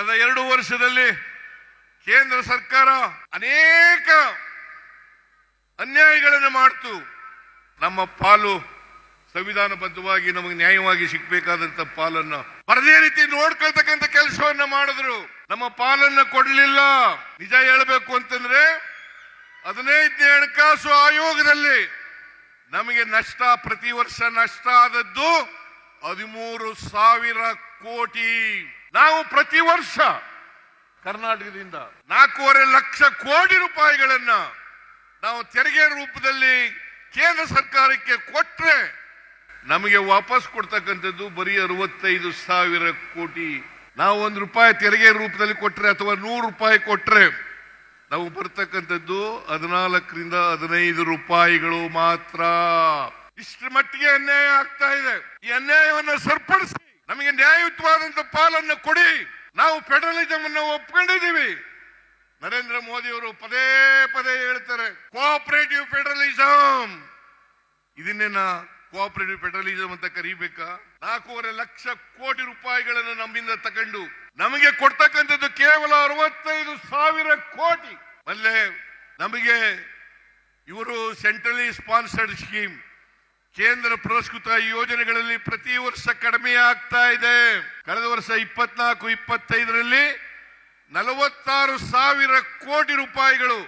ಕಳೆದ ಎರಡು ವರ್ಷದಲ್ಲಿ ಕೇಂದ್ರ ಸರ್ಕಾರ ಅನೇಕ ಅನ್ಯಾಯಗಳನ್ನು ಮಾಡ್ತು. ನಮ್ಮ ಪಾಲು ಸಂವಿಧಾನಬದ್ಧವಾಗಿ ನಮಗೆ ನ್ಯಾಯವಾಗಿ ಸಿಗ್ಬೇಕಾದಂತ ಪಾಲನ್ನ ಬರದೇ ರೀತಿ ನೋಡ್ಕೊಳ್ತಕ್ಕಂಥ ಕೆಲಸವನ್ನ ಮಾಡಿದ್ರು. ನಮ್ಮ ಪಾಲನ್ನ ಕೊಡಲಿಲ್ಲ. ನಿಜ ಹೇಳಬೇಕು ಅಂತಂದ್ರೆ ಹದಿನೈದನೇ ಹಣಕಾಸು ಆಯೋಗದಲ್ಲಿ ನಮಗೆ ನಷ್ಟ, ಪ್ರತಿ ವರ್ಷ ನಷ್ಟ ಆದದ್ದು ಹದಿಮೂರು ಸಾವಿರ ಕೋಟಿ. ನಾವು ಪ್ರತಿ ವರ್ಷ ಕರ್ನಾಟಕದಿಂದ ನಾಲ್ಕೂವರೆ ಲಕ್ಷ ಕೋಟಿ ರೂಪಾಯಿಗಳನ್ನ ನಾವು ತೆರಿಗೆ ರೂಪದಲ್ಲಿ ಕೇಂದ್ರ ಸರ್ಕಾರಕ್ಕೆ ಕೊಟ್ಟರೆ ನಮಗೆ ವಾಪಸ್ ಕೊಡ್ತಕ್ಕಂಥದ್ದು ಬರೀ ಅರವತ್ತೈದು ಸಾವಿರ ಕೋಟಿ. ನಾವು ಒಂದು ರೂಪಾಯಿ ತೆರಿಗೆ ರೂಪದಲ್ಲಿ ಕೊಟ್ಟರೆ ಅಥವಾ ನೂರು ರೂಪಾಯಿ ಕೊಟ್ಟರೆ ನಾವು ಬರ್ತಕ್ಕಂಥದ್ದು ಹದಿನಾಲ್ಕರಿಂದ ಹದಿನೈದು ರೂಪಾಯಿಗಳು ಮಾತ್ರ. ಇಷ್ಟರ ಮಟ್ಟಿಗೆ ಅನ್ಯಾಯ ಆಗ್ತಾ ಇದೆ. ಈ ಅನ್ಯಾಯವನ್ನು ಸರಿಪಡಿಸಿ ನಮಗೆ ನ್ಯಾಯಯುತವಾದಂತ ಪಾಲನ್ನು ಕೊಡಿ. ನಾವು ಫೆಡರಲಿಸಮ್ ಅನ್ನು ಒಪ್ಕೊಂಡಿದ್ದೀವಿ. ನರೇಂದ್ರ ಮೋದಿ ಅವರು ಪದೇ ಪದೇ ಹೇಳ್ತಾರೆ ಕೋಆಪರೇಟಿವ್ ಫೆಡರಲಿಸಮ್ ಇದನ್ನೇನ ಕೋಆಪರೇಟಿವ್ ಫೆಡರಲಿಸಂ ಅಂತ ಕರೀಬೇಕಾ? ನಾಲ್ಕೂವರೆ ಲಕ್ಷ ಕೋಟಿ ರೂಪಾಯಿಗಳನ್ನು ನಮ್ಮಿಂದ ತಗೊಂಡು, ನಮಗೆ ಕೊಡ್ತಕ್ಕಂಥದ್ದು ಕೇವಲ ಅರವತ್ತೈದು ಸಾವಿರ ಕೋಟಿ. ಅಲ್ಲೇ ನಮಗೆ ಇವರು ಸೆಂಟ್ರಲಿ ಸ್ಪಾನ್ಸರ್ಡ್ ಸ್ಕೀಮ್ ಕೇಂದ್ರ ಪುರಸ್ಕೃತ ಯೋಜನೆಗಳಲ್ಲಿ ಪ್ರತಿ ವರ್ಷ ಕಡಿಮೆ ಆಗ್ತಾ ಇದೆ. ಕಳೆದ ವರ್ಷ ಇಪ್ಪತ್ನಾಲ್ಕು, ಇಪ್ಪತ್ತೈದರಲ್ಲಿ ನಲವತ್ತಾರು ಸಾವಿರ ಕೋಟಿ ರೂಪಾಯಿಗಳು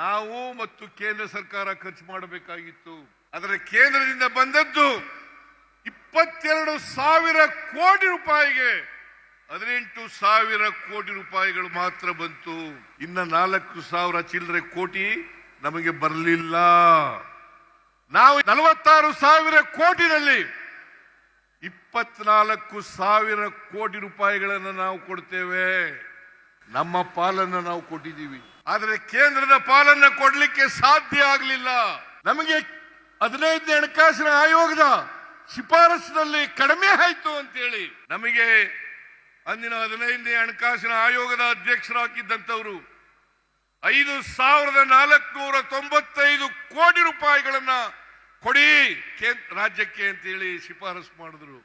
ನಾವು ಮತ್ತು ಕೇಂದ್ರ ಸರ್ಕಾರ ಖರ್ಚು ಮಾಡಬೇಕಾಗಿತ್ತು. ಆದರೆ ಕೇಂದ್ರದಿಂದ ಬಂದದ್ದು ಇಪ್ಪತ್ತೆರಡು ಸಾವಿರ ಕೋಟಿ ರೂಪಾಯಿಗೆ. ಹದಿನೆಂಟು ಸಾವಿರ ಕೋಟಿ ರೂಪಾಯಿಗಳು ಮಾತ್ರ ಬಂತು. ಇನ್ನ ನಾಲ್ಕು ಸಾವಿರ ಚಿಲ್ಲರೆ ಕೋಟಿ ನಮಗೆ ಬರಲಿಲ್ಲ. ನಾವು ನಲವತ್ತಾರು ಸಾವಿರ ಕೋಟಿನಲ್ಲಿ ಇಪ್ಪತ್ನಾಲ್ಕು ಸಾವಿರ ಕೋಟಿ ರೂಪಾಯಿಗಳನ್ನು ನಾವು ಕೊಡ್ತೇವೆ. ನಮ್ಮ ಪಾಲನ್ನು ನಾವು ಕೊಟ್ಟಿದ್ದೀವಿ. ಆದರೆ ಕೇಂದ್ರದ ಪಾಲನ್ನು ಕೊಡಲಿಕ್ಕೆ ಸಾಧ್ಯ ಆಗಲಿಲ್ಲ. ನಮಗೆ ಹದಿನೈದನೇ ಹಣಕಾಸಿನ ಆಯೋಗದ ಶಿಫಾರಸಿನಲ್ಲಿ ಕಡಿಮೆ ಆಯ್ತು ಅಂತೇಳಿ ನಮಗೆ ಅಂದಿನ ಹದಿನೈದನೇ ಹಣಕಾಸಿನ ಆಯೋಗದ ಅಧ್ಯಕ್ಷರಾಗಿದ್ದಂಥವರು ಐದು ಸಾವಿರದ ನಾಲ್ಕುನೂರ ತೊಂಬತ್ತೈದು ಕೋಟಿ ರೂಪಾಯಿಗಳನ್ನ ಕೊಡಿ ರಾಜ್ಯಕ್ಕೆ ಅಂತೇಳಿ ಶಿಫಾರಸು ಮಾಡಿದ್ರು.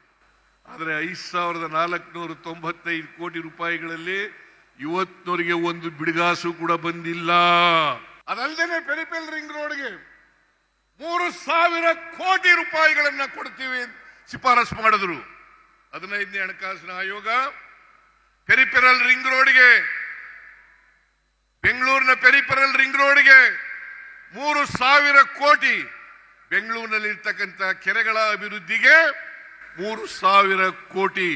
ಆದರೆ ಐದು ಸಾವಿರದ ನಾಲ್ಕುನೂರ ತೊಂಬತ್ತೈದು ಕೋಟಿ ರೂಪಾಯಿಗಳಲ್ಲಿ ಇವತ್ತಿನವರಿಗೆ ಒಂದು ಬಿಡುಗಾಸು ಕೂಡ ಬಂದಿಲ್ಲ. ಅದಲ್ಲದೆ ಪೆರಿಪೆಲ್ ರಿಂಗ್ ರೋಡ್ಗೆ ಮೂರು ಸಾವಿರ ಕೋಟಿ ರೂಪಾಯಿಗಳನ್ನ ಕೊಡ್ತೀವಿ ಅಂತ ಶಿಫಾರಸು ಮಾಡಿದ್ರು. ಹದಿನೈದನೇ ಹಣಕಾಸಿನ ಆಯೋಗ ಪೆರಿಪೆರಲ್ ರಿಂಗ್ ರೋಡ್ಗೆ, ಬೆಂಗಳೂರಿನ ಪೆರಿಪೆರಲ್ ರಿಂಗ್ ರೋಡ್ಗೆ ಮೂರು ಸಾವಿರ ಕೋಟಿ ಬೆಂಗಳೂರಿನಲ್ಲಿ ಇರ್ತಕ್ಕಂಥ ಕೆರೆಗಳ ಅಭಿವೃದ್ಧಿಗೆ ಮೂರು ಸಾವಿರ ಕೋಟಿ,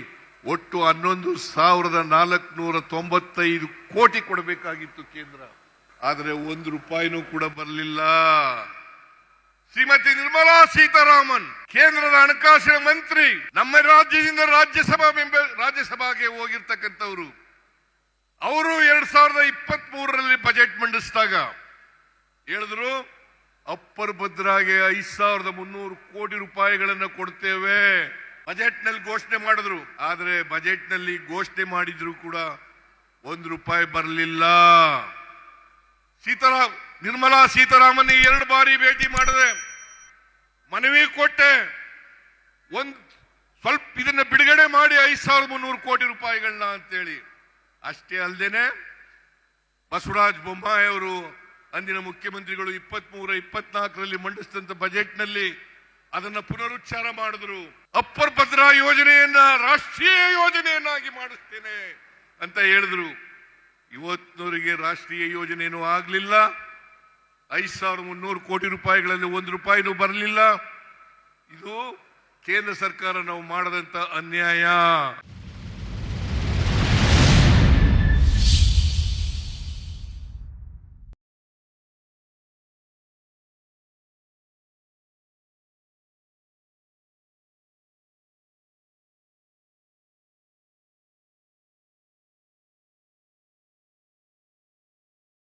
ಒಟ್ಟು ಹನ್ನೊಂದು ಸಾವಿರದ ನಾಲ್ಕುನೂರ ತೊಂಬತ್ತೈದು ಕೋಟಿ ಕೊಡಬೇಕಾಗಿತ್ತು ಕೇಂದ್ರ. ಆದರೆ ಒಂದು ರೂಪಾಯಿನೂ ಕೂಡ ಬರಲಿಲ್ಲ. ಶ್ರೀಮತಿ ನಿರ್ಮಲಾ ಸೀತಾರಾಮನ್, ಕೇಂದ್ರದ ಹಣಕಾಸಿನ ಮಂತ್ರಿ, ನಮ್ಮ ರಾಜ್ಯದಿಂದ ರಾಜ್ಯಸಭಾ ಮೆಂಬರ್ ರಾಜ್ಯಸಭಾಗೆ ಹೋಗಿರ್ತಕ್ಕಂಥವ್ರು. ಅವರು ಎರಡ್ ಸಾವಿರದ ಇಪ್ಪತ್ತ್ ಮೂರರಲ್ಲಿ ಬಜೆಟ್ ಮಂಡಿಸಿದಾಗ ಹೇಳಿದ್ರು ಅಪ್ಪರ್ ಭದ್ರಾಗೆ ಐದ್ ಸಾವಿರದ ಮುನ್ನೂರು ಕೋಟಿ ರೂಪಾಯಿಗಳನ್ನು ಕೊಡ್ತೇವೆ. ಬಜೆಟ್ನಲ್ಲಿ ಘೋಷಣೆ ಮಾಡಿದ್ರು. ಆದ್ರೆ ಬಜೆಟ್ನಲ್ಲಿ ಘೋಷಣೆ ಮಾಡಿದ್ರು ಕೂಡ ಒಂದು ರೂಪಾಯಿ ಬರಲಿಲ್ಲ. ಸೀತಾರಾಮ್ ನಿರ್ಮಲಾ ಸೀತಾರಾಮನ್ ಎರಡು ಬಾರಿ ಭೇಟಿ ಮಾಡಿದೆ. ಮನವಿ ಕೊಟ್ಟೆ. ಒಂದ್ ಸ್ವಲ್ಪ ಇದನ್ನ ಬಿಡುಗಡೆ ಮಾಡಿ ಐದ್ ಸಾವಿರದ ಮುನ್ನೂರು ಕೋಟಿ ರೂಪಾಯಿಗಳನ್ನ ಅಂತೇಳಿ. ಅಷ್ಟೇ ಅಲ್ಲದೇನೆ ಬಸವರಾಜ್ ಬೊಮ್ಮಾಯಿ ಅವರು ಅಂದಿನ ಮುಖ್ಯಮಂತ್ರಿಗಳು ಇಪ್ಪತ್ತ್ ಮೂರ ಇಪ್ಪತ್ನಾಲ್ಕರಲ್ಲಿ ಮಂಡಿಸಿದಂತ ಬಜೆಟ್ನಲ್ಲಿ ಅದನ್ನ ಪುನರುಚ್ಚಾರ ಮಾಡಿದ್ರು. ಅಪ್ಪರ್ ಭದ್ರಾ ಯೋಜನೆಯನ್ನ ರಾಷ್ಟ್ರೀಯ ಯೋಜನೆಯನ್ನಾಗಿ ಮಾಡಿಸ್ತೇನೆ ಅಂತ ಹೇಳಿದ್ರು. ಇವತ್ತಿನವರಿಗೆ ರಾಷ್ಟ್ರೀಯ ಯೋಜನೆಯೂ ಆಗಲಿಲ್ಲ. ಐದು ಸಾವಿರದ ಮುನ್ನೂರು ಕೋಟಿ ರೂಪಾಯಿಗಳಲ್ಲಿ ಒಂದು ರೂಪಾಯಿನೂ ಬರಲಿಲ್ಲ. ಇದು ಕೇಂದ್ರ ಸರ್ಕಾರ ನಾವು ಮಾಡದಂತ ಅನ್ಯಾಯ.